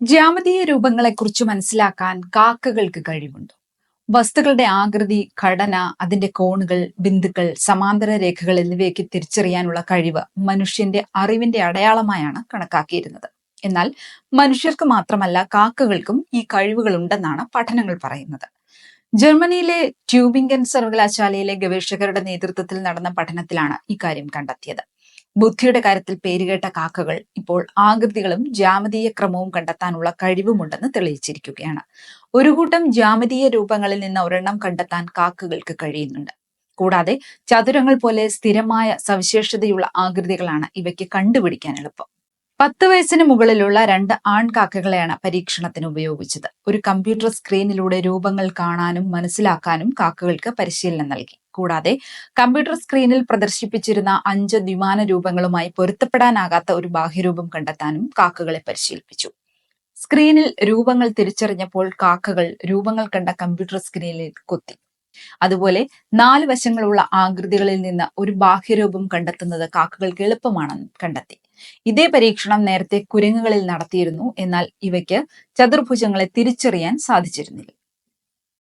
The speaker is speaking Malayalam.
ജ്യാമിതീയ രൂപങ്ങളെക്കുറിച്ച് മനസ്സിലാക്കാൻ കാക്കകൾക്ക് കഴിവുണ്ട്? വസ്തുക്കളുടെ ആകൃതി ഘടന അതിന്റെ കോണുകൾ ബിന്ദുക്കൾ സമാന്തര രേഖകൾ എന്നിവയൊക്കെ തിരിച്ചറിയാനുള്ള കഴിവ് മനുഷ്യന്റെ അറിവിന്റെ അടയാളമായാണ് കണക്കാക്കിയിരുന്നത്. എന്നാൽ മനുഷ്യർക്ക് മാത്രമല്ല കാക്കകൾക്കും ഈ കഴിവുകൾ ഉണ്ടെന്നാണ് പഠനങ്ങൾ പറയുന്നത്. ജർമ്മനിയിലെ ട്യൂബിംഗൻ സർവകലാശാലയിലെ ഗവേഷകരുടെ നേതൃത്വത്തിൽ നടന്ന പഠനത്തിലാണ് ഇക്കാര്യം കണ്ടെത്തിയത്. ബുദ്ധിയുടെ കാര്യത്തിൽ പേരുകേട്ട കാക്കകൾ ഇപ്പോൾ ആകൃതികളും ജാമതീയ ക്രമവും കണ്ടെത്താനുള്ള കഴിവുമുണ്ടെന്ന് തെളിയിച്ചിരിക്കുകയാണ്. ഒരു കൂട്ടം ജാമതീയ രൂപങ്ങളിൽ നിന്ന് ഒരെണ്ണം കണ്ടെത്താൻ കാക്കകൾക്ക് കഴിയുന്നുണ്ട്. കൂടാതെ ചതുരങ്ങൾ പോലെ സ്ഥിരമായ സവിശേഷതയുള്ള ആകൃതികളാണ് ഇവയ്ക്ക് കണ്ടുപിടിക്കാൻ എളുപ്പം. പത്ത് വയസ്സിന് മുകളിലുള്ള രണ്ട് ആൺകാക്കകളെയാണ് പരീക്ഷണത്തിന് ഉപയോഗിച്ചത്. ഒരു കമ്പ്യൂട്ടർ സ്ക്രീനിലൂടെ രൂപങ്ങൾ കാണാനും മനസ്സിലാക്കാനും കാക്കകൾക്ക് പരിശീലനം നൽകി. കൂടാതെ കമ്പ്യൂട്ടർ സ്ക്രീനിൽ പ്രദർശിപ്പിച്ചിരുന്ന അഞ്ച് ദ്വിമാന രൂപങ്ങളുമായി പൊരുത്തപ്പെടാനാകാത്ത ഒരു ബാഹ്യരൂപം കണ്ടെത്താനും കാക്കകളെ പരിശീലിപ്പിച്ചു. സ്ക്രീനിൽ രൂപങ്ങൾ തിരിച്ചറിഞ്ഞപ്പോൾ കാക്കകൾ രൂപങ്ങൾ കണ്ട കമ്പ്യൂട്ടർ സ്ക്രീനിൽ കൊത്തി. അതുപോലെ നാല് വശങ്ങളുള്ള ആകൃതികളിൽ നിന്ന് ഒരു ബാഹ്യരൂപം കണ്ടെത്തുന്നത് കാക്കകൾക്ക് എളുപ്പമാണെന്ന് കണ്ടെത്തി. ഇതേ പരീക്ഷണം നേരത്തെ കുരങ്ങുകളിൽ നടത്തിയിരുന്നു. എന്നാൽ ഇവയ്ക്ക് ചതുർഭുജങ്ങളെ തിരിച്ചറിയാൻ സാധിച്ചിരുന്നില്ല.